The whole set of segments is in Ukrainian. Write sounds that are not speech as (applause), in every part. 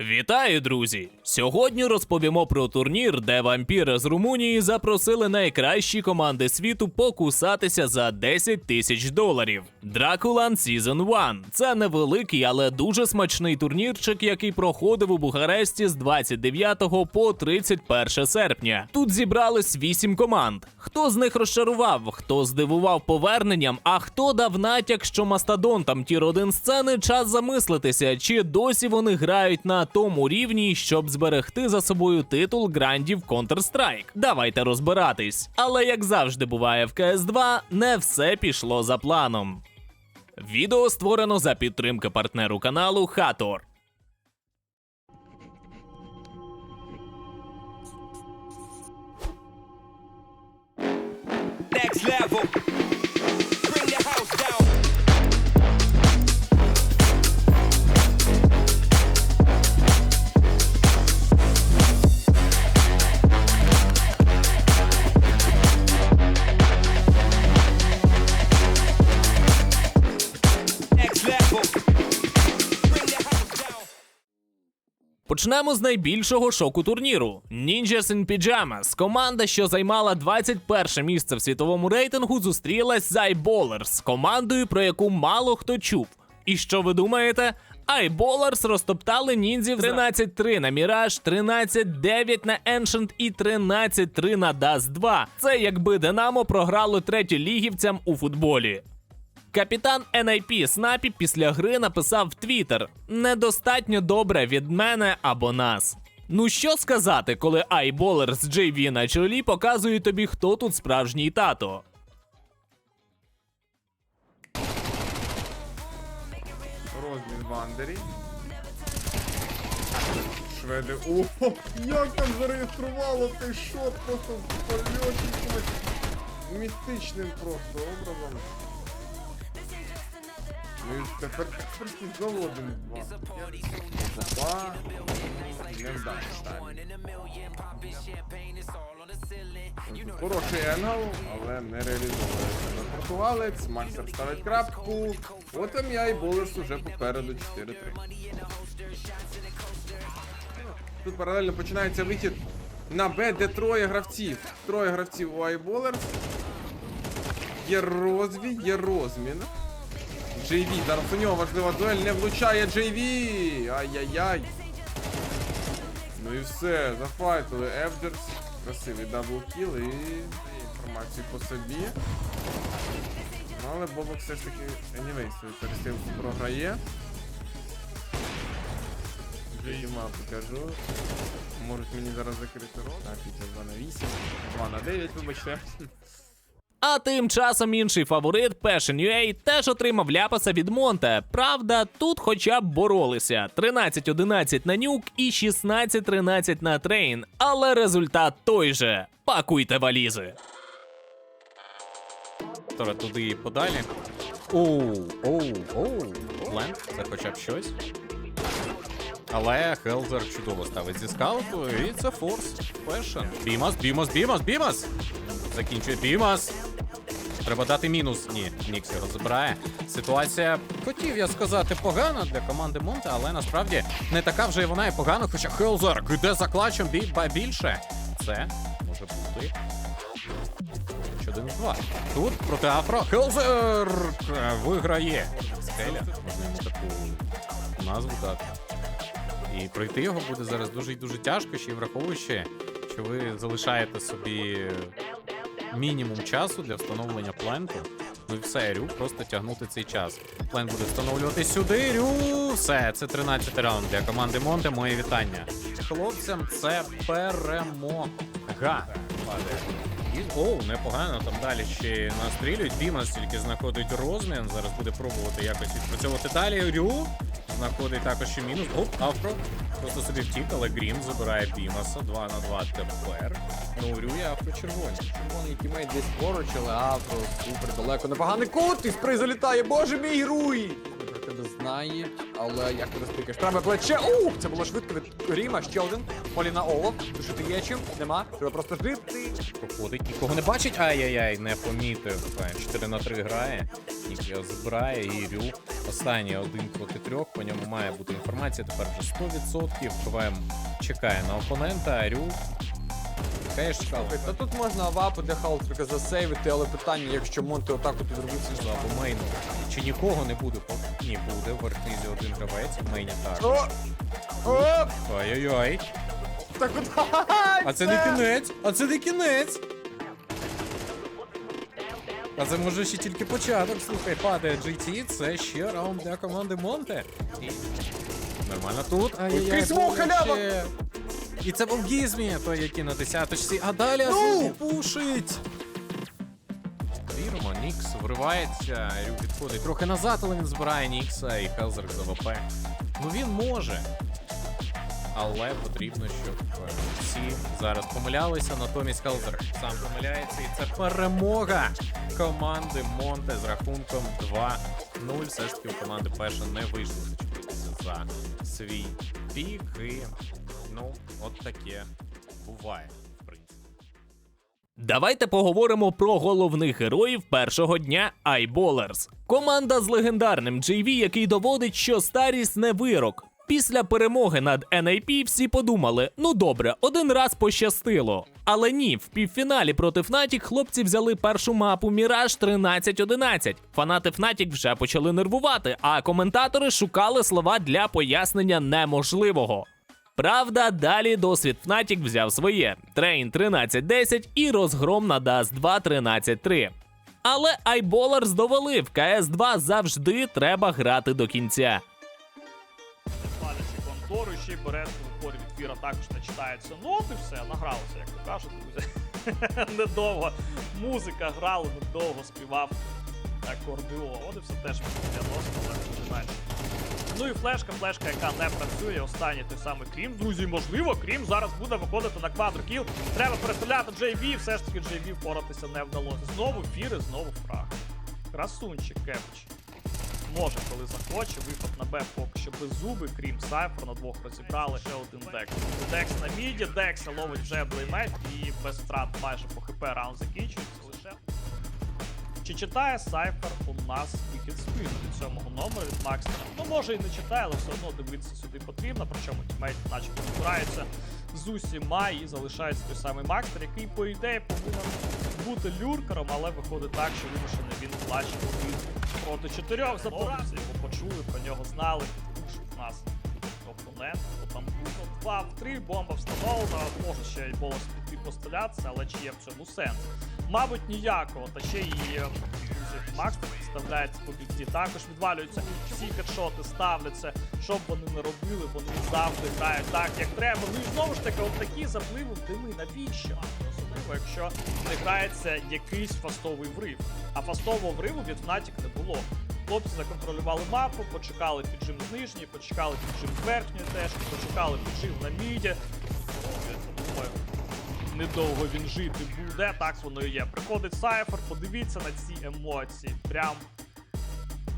Вітаю, друзі! Сьогодні розповімо про турнір, де вампіри з Румунії запросили найкращі команди світу покусатися за 10 тисяч доларів. Дракулан Season 1 – це невеликий, але дуже смачний турнірчик, який проходив у Бухаресті з 29 по 31 серпня. Тут зібрались 8 команд. Хто з них розчарував, хто здивував поверненням, а хто дав натяк, що мастодонтам тір 1 сцени час замислитися, чи досі вони грають на тому рівні, щоб зберегти за собою титул грандів Counter-Strike. Давайте розбиратись. Але як завжди буває в CS2, не все пішло за планом. Відео створено за підтримки партнеру каналу Хатор. next level. Почнемо з найбільшого шоку турніру: Ninjas in Pyjamas. Команда, що займала 21 місце в світовому рейтингу, зустрілась з iBallers, командою, про яку мало хто чув. І що ви думаєте? iBallers розтоптали ніндзів 13-3 на Mirage, 13-9 на Ancient і 13-3 на Dust 2. Це якби Динамо програло третьолігівцям у футболі. Капітан NIP Снапі після гри написав в Твіттер: недостатньо добре від мене або нас. Ну що сказати, коли айболер з JV на чолі показує тобі, хто тут справжній тато. Розмін Вандері. Шведи. О, як там зареєструвало цей шот просто в польоті містичним просто образом. Ну і тепер знову один-два. Два. Не вдасться. Хороший енгл, але не реалізовується. Португалець, Максер ставить крапку. От там я і Болерс уже попереду 4-3. Тут паралельно починається вихід на Б, де троє гравців. Троє гравців у iBallers. Є розвій, є розмін. JV, зараз у нього важлива дуель, не влучає JV! Ай-яй-яй. Ну і все, зафайтили Евдерс. Красивий даблкіл і інформацію по собі. Ну, але Бобок все ж таки anyway, свою перестрілку програє. Мало покажу. Можуть мені зараз закрити рот. Так, Вітя 2 на 8. 2 на 9, вибачте. А тим часом інший фаворит Passion UA теж отримав ляпаса від Монте. Правда, тут хоча б боролися: 13-11 на нюк і 16-13 на трейн. Але результат той же: пакуйте валізи. Тора туди і подалі. Оу, оу, оу. Ленд, це хоча б щось. Але Хелзер чудово ставить зі скауту, і це форс. Пешен. Бімас, бімас, бімас, бімас! Закінчує бімас. Треба дати мінус. Ні, Нікс його забирає. Ситуація, хотів я сказати, погана для команди Монте, але насправді не така вже й вона і погана, хоча Хелзер йде за клачем бі- ба- більше. Це може бути 1-2. Тут проти Афро. Хелзер виграє. Скеля, можна йому таку назву дати. І пройти його буде зараз дуже і дуже тяжко, ще й враховуючи, що ви залишаєте собі мінімум часу для встановлення пленту. Ну і все, Рю просто тягнути цей час. Плент буде встановлювати сюди. Рю, все, це 13 раунд для команди Монте. Моє вітання. Хлопцям це перемога. І, оу, непогано, там далі ще настрілюють. Бімас тільки знаходить розмін. Зараз буде пробувати якось відпрацьовувати далі. Рю знаходить також ще мінус. Оп, Афро. Просто собі втік, але Грім забирає Бімаса. 2 на 2 тепер. Ну, у Рю і Афро червоні. Червоний тімейт десь поруч, але Афро супер далеко. Непоганий кут, і спрей залітає. Боже мій руй! Тебе знають, але як ти розпікаєш? Треба плече. Ух, це було швидко від Ріма. Ще один. Полі на Олов. Душити є чим? Нема. Треба просто жити. Проходить, нікого не бачить. Ай-яй-яй, не помітив. 4 на 3 грає. Нік його забирає і Рю Останній один проти трьох. По ньому має бути інформація. Тепер вже 100%. КВМ чекає на опонента. Арю. Чекав. Та тут можна вапу для Халтрика засейвити, але питання, якщо Монте отак от відробився. Або мейну. Чи нікого не буде? Ні, буде. В верхнизі один гравець, в мейні так. Ой-ой-ой. Так от. (laughs) А це не кінець! А це не кінець! А це може ще тільки початок. Слухай, падає GT, це ще раунд для команди Монте. Нормально тут. Боляче. халява! І це був Гізмі, той, який на десяточці, а далі Ну! Пушить. Віримо, Нікс вривається, Рю відходить трохи назад, але він збирає Нікса і Хелзерк за ВП. Ну він може. Але потрібно, щоб е, всі зараз помилялися, натомість Хелзер сам помиляється, і це перемога команди Монте з рахунком 2-0. Все ж таки у команди Пеша не вийшло зачепитися за свій пік. І ну, от таке буває. Давайте поговоримо про головних героїв першого дня iBallers. Команда з легендарним JV, який доводить, що старість не вирок. Після перемоги над NAP всі подумали: ну добре, один раз пощастило. Але ні, в півфіналі проти Fnatic хлопці взяли першу мапу Mirage 13-11. Фанати Fnatic вже почали нервувати, а коментатори шукали слова для пояснення неможливого. Правда, далі досвід Fnatic взяв своє: Трейн 13-10 і розгром на Dust 2 13-3. Але iBallers довели, в КС 2 завжди треба грати до кінця. Палячи контору, ще й бере в від фіра також не читається. Ну от і все, награлося, як то кажуть, друзі. (laughs) недовго музика грала, недовго співав акордеон. І все теж 90, але не менше. Ну і флешка, флешка, яка не працює. Останній той самий Крім. Друзі, можливо, Крім зараз буде виходити на квадрокіл. Треба перестріляти JV, все ж таки JV впоратися не вдалося. Знову фіри, знову фраг. Красунчик Кепич. Може, коли захоче, виход на Б поки що без зуби, крім Сайфер, на двох розібрали ще один Декс. Декс на міді, Декс ловить вже блеймет і без втрат майже по хп раунд закінчується лише. Чи читає Сайфер у нас вихід спину від сьомого номера від Макстера? Ну може і не читає, але все одно дивитися сюди потрібно, причому тімейт начебто збирається з усіма і залишається той самий Макстер, який по ідеї повинен бути люркером, але виходить так, що вимушений він плаче один проти чотирьох забирався. Його почули, про нього знали, підпушив нас опонент, там було 2 в 3, бомба встановлена, може ще й болос піти пострілятися, але чи є в цьому сенс? Мабуть, ніякого, та ще е, друзі, Макс вставляється по бікді, також відвалюються, всі хедшоти ставляться, що б вони не робили, вони завжди грають так, як треба. Ну і знову ж таки, от такі запливи в дими, навіщо? Особливо, якщо не грається якийсь фастовий врив. А фастового вриву від Fnatic не було. Хлопці законтролювали мапу, почекали піджим з нижньої, почекали піджим з верхньої теж, почекали піджим на міді. Ну, недовго він жити буде, так воно і є. Приходить Сайфер, подивіться на ці емоції. Прям.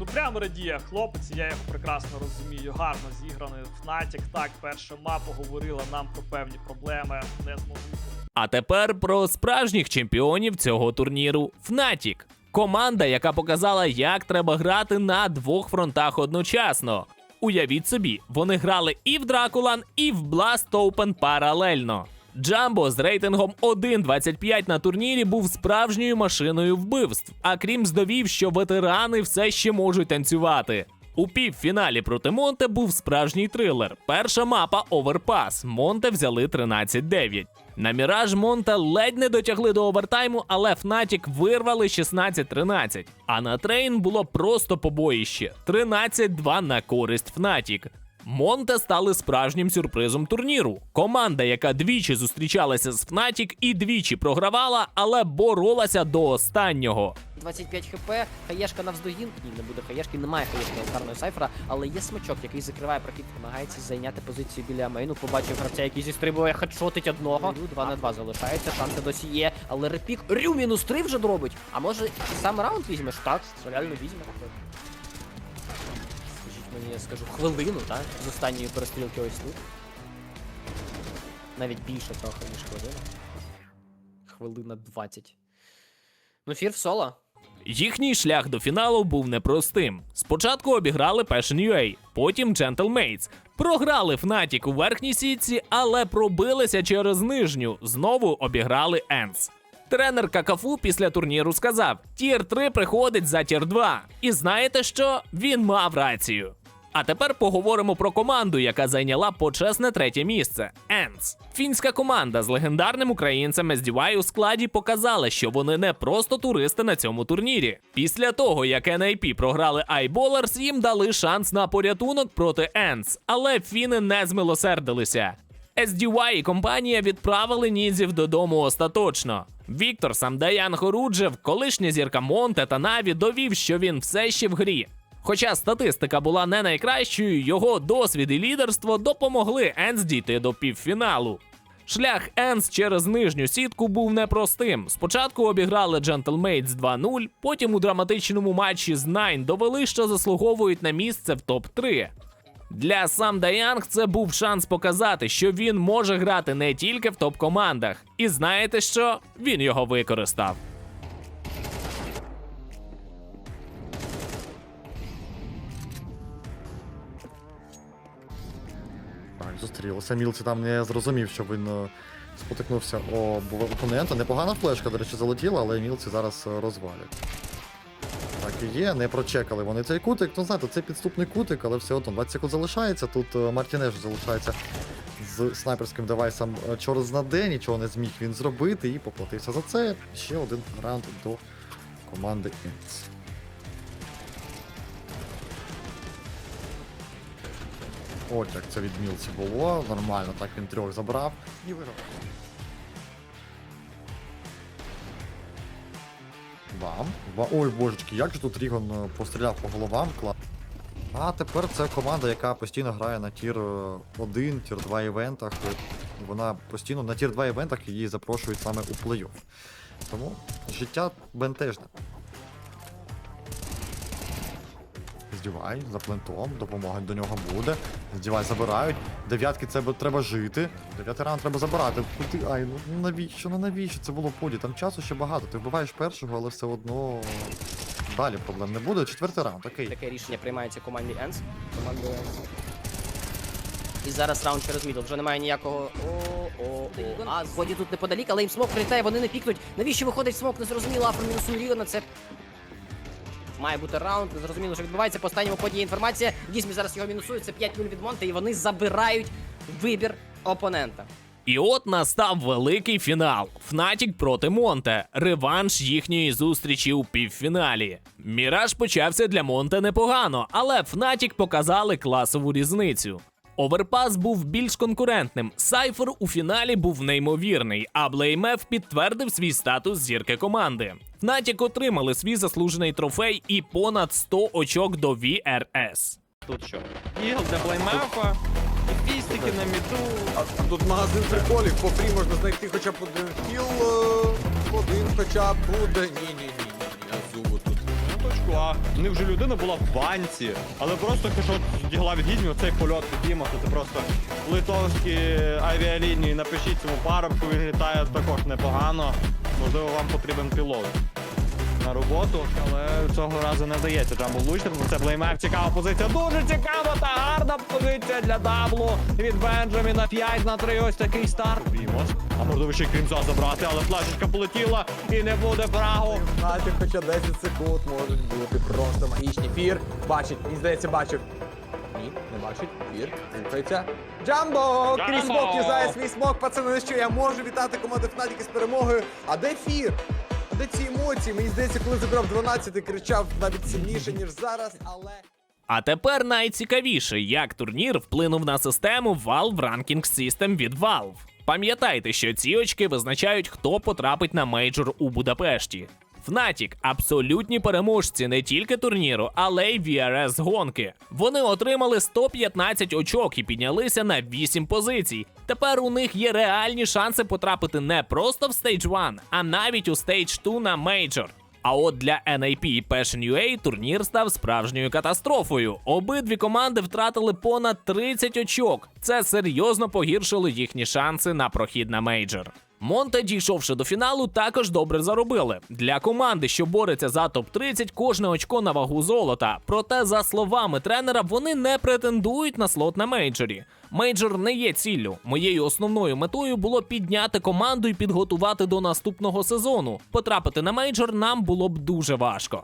Ну прям радіє хлопець, я його прекрасно розумію. Гарно зіграний Fnatic. Так, перша мапа говорила нам про певні проблеми, не змогли А тепер про справжніх чемпіонів цього турніру Fnatic. Команда, яка показала, як треба грати на двох фронтах одночасно. Уявіть собі, вони грали і в Дракулан, і в Blast Open паралельно. Джамбо з рейтингом 1.25 на турнірі був справжньою машиною вбивств, а крім здовів, що ветерани все ще можуть танцювати. У півфіналі проти Монте був справжній трилер. Перша мапа Оверпас. Монте взяли 13-9. На Міраж Монта ледь не дотягли до овертайму, але Фнатік вирвали 16-13. А на трейн було просто побоїще 13-2 на користь Фнатік. Монте стали справжнім сюрпризом турніру. Команда, яка двічі зустрічалася з Fnatic і двічі програвала, але боролася до останнього. 25 хп, хаєшка навздогін. Ні, не буде хаєшки, немає хаєшки елкарної сайфера, але є смачок, який закриває прохід, намагається зайняти позицію біля мейну. Побачив гравця, який зістрибує, хедшотить одного. Рю 2 на 2 залишається, шанси досі є. Але репік Рю мінус 3 вже дробить. А може сам раунд візьмеш? Так, реально візьме. Мені, я скажу, хвилину, так? З останньої перестрілки ось тут. Навіть більше трохи, ніж хвилина. Хвилина 20. Ну, фір в соло. Їхній шлях до фіналу був непростим. Спочатку обіграли Passion UA, потім Gentlemates. Програли Fnatic у верхній сітці, але пробилися через нижню. Знову обіграли Ends. Тренер Какафу після турніру сказав: Тір 3 приходить за тір 2. І знаєте що? Він мав рацію. А тепер поговоримо про команду, яка зайняла почесне третє місце. Ends. Фінська команда з легендарним українцем SDY у складі показала, що вони не просто туристи на цьому турнірі. Після того, як NIP програли iBallers, їм дали шанс на порятунок проти Ends, але фіни не змилосердилися. SDY і компанія відправили нізів додому остаточно. Віктор Самдаян Хоруджев, колишня зірка Монте та Наві, довів, що він все ще в грі. Хоча статистика була не найкращою, його досвід і лідерство допомогли Енс дійти до півфіналу. Шлях Енс через нижню сітку був непростим. Спочатку обіграли Gentlemates 2-0, потім у драматичному матчі з Nine довели, що заслуговують на місце в топ-3. Для Сам Даянг це був шанс показати, що він може грати не тільки в топ-командах. І знаєте що? Він його використав. Так, зустрілися. Мілці там не зрозумів, що він е, спотикнувся об опонента. Непогана флешка, до речі, залетіла, але Мілці зараз е, розвалять. Так і є, не прочекали вони цей кутик. Ну, знаєте, це підступний кутик, але все одно 20 секунд залишається. Тут е, Мартінеш залишається з снайперським девайсом чорт на день, нічого не зміг він зробити і поплатився за це. Ще один раунд до команди Інц. От як це від Мілці було. Нормально, так він трьох забрав і виграв. Бам. Ой, божечки, як же тут Рігон е, постріляв по головам, клас. А тепер це команда, яка постійно грає на тір 1, тір 2 івентах. Е, Вона постійно на тір 2 івентах її запрошують саме у плей-офф. Тому життя бентежне. Здівай за плентом, допомога до нього буде. Здівай забирають. Дев'ятки це треба жити. Дев'ятий раунд треба забирати. Куди? Ай, ну навіщо? Ну навіщо це було в поді? Там часу ще багато. Ти вбиваєш першого, але все одно далі проблем не буде. Четвертий раунд, окей. Таке рішення приймається команді Енс. Командою Енс. І зараз раунд через мідл. Вже немає ніякого. О, о, о. А згоді тут неподалік, але їм смок прилітає, вони не пікнуть. Навіщо виходить смок? Незрозуміло, Афро мінусує Рігана. Це має бути раунд. Зрозуміло, що відбувається. По останньому ході є інформація. Дійсно зараз його мінусують. Це 5-0 від Монте, і вони забирають вибір опонента. І от настав великий фінал: Фнатік проти Монте. Реванш їхньої зустрічі у півфіналі. Міраж почався для Монте непогано, але Фнатік показали класову різницю. Оверпас був більш конкурентним. Сайфер у фіналі був неймовірний, а Блеймеф підтвердив свій статус зірки команди. Фнатік отримали свій заслужений трофей і понад 100 очок до VRS. Тут що? Ігл для блаймефа, і фістики на міду. А тут магазин приколів, по фрі можна знайти хоча б один кіл, е, один хоча б буде. Ні, На А. Них вже людина була в банці, але просто якщо дігла від гідмів, цей польот від Діма, то це просто литовські авіалінії. Напишіть цьому парубку, він літає також непогано. Можливо, вам потрібен пілот. На роботу, але цього разу не вдається Джамбо влучити, тому це блеймер. Цікава позиція. Дуже цікава та гарна позиція для даблу від Бенджаміна. 5 на 3. Ось такий старт. Бімос. А можливо ще й крімця забрати, але флешечка полетіла і не буде фрагу. Знаєте, хоча 10 секунд можуть бути просто магічні. Фір бачить, мені здається, бачив. Ні, не бачить. Фір, рухається. Джамбо! Крізь смок юзає свій смок, пацани, що я можу вітати команду Фнатіки з перемогою. А де фір? А де ці емоції? Мені здається, коли забрав 12, кричав навіть сильніше, ніж зараз, але. А тепер найцікавіше, як турнір вплинув на систему Valve Ranking System від Valve. Пам'ятайте, що ці очки визначають, хто потрапить на мейджор у Будапешті. Fnatic – абсолютні переможці не тільки турніру, але й VRS гонки. Вони отримали 115 очок і піднялися на 8 позицій. Тепер у них є реальні шанси потрапити не просто в Stage 1, а навіть у Stage 2 на мейджор. А от для NAP і Passion UA турнір став справжньою катастрофою. Обидві команди втратили понад 30 очок. Це серйозно погіршило їхні шанси на прохід на мейджор. Монте, дійшовши до фіналу, також добре заробили. Для команди, що бореться за топ-30, кожне очко на вагу золота. Проте, за словами тренера, вони не претендують на слот на мейджорі. Мейджор не є ціллю. Моєю основною метою було підняти команду і підготувати до наступного сезону. Потрапити на мейджор нам було б дуже важко.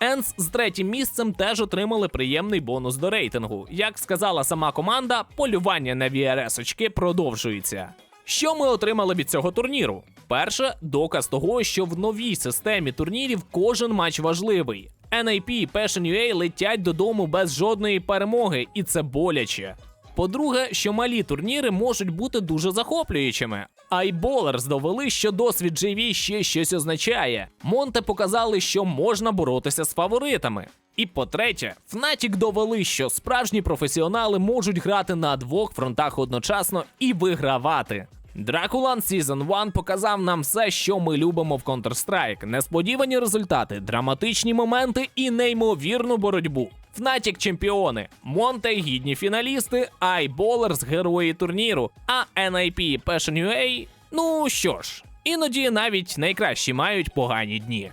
Енс з третім місцем теж отримали приємний бонус до рейтингу. Як сказала сама команда, полювання на VRS очки продовжується. Що ми отримали від цього турніру? Перше, доказ того, що в новій системі турнірів кожен матч важливий. NAP і Passion UA летять додому без жодної перемоги, і це боляче. По-друге, що малі турніри можуть бути дуже захоплюючими. Айболерс довели, що досвід JV ще щось означає. Монте показали, що можна боротися з фаворитами. І по-третє, Fnatic довели, що справжні професіонали можуть грати на двох фронтах одночасно і вигравати. Дракулан Season 1 показав нам все, що ми любимо в Counter-Strike. Несподівані результати, драматичні моменти і неймовірну боротьбу. Fnatic чемпіони, Монте гідні фіналісти, Айболерс герої турніру, а NIP Passion UA, ну що ж, іноді навіть найкращі мають погані дні.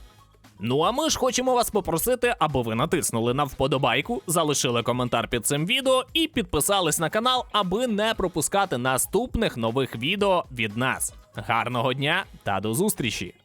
Ну а ми ж хочемо вас попросити, аби ви натиснули на вподобайку, залишили коментар під цим відео і підписались на канал, аби не пропускати наступних нових відео від нас. Гарного дня та до зустрічі!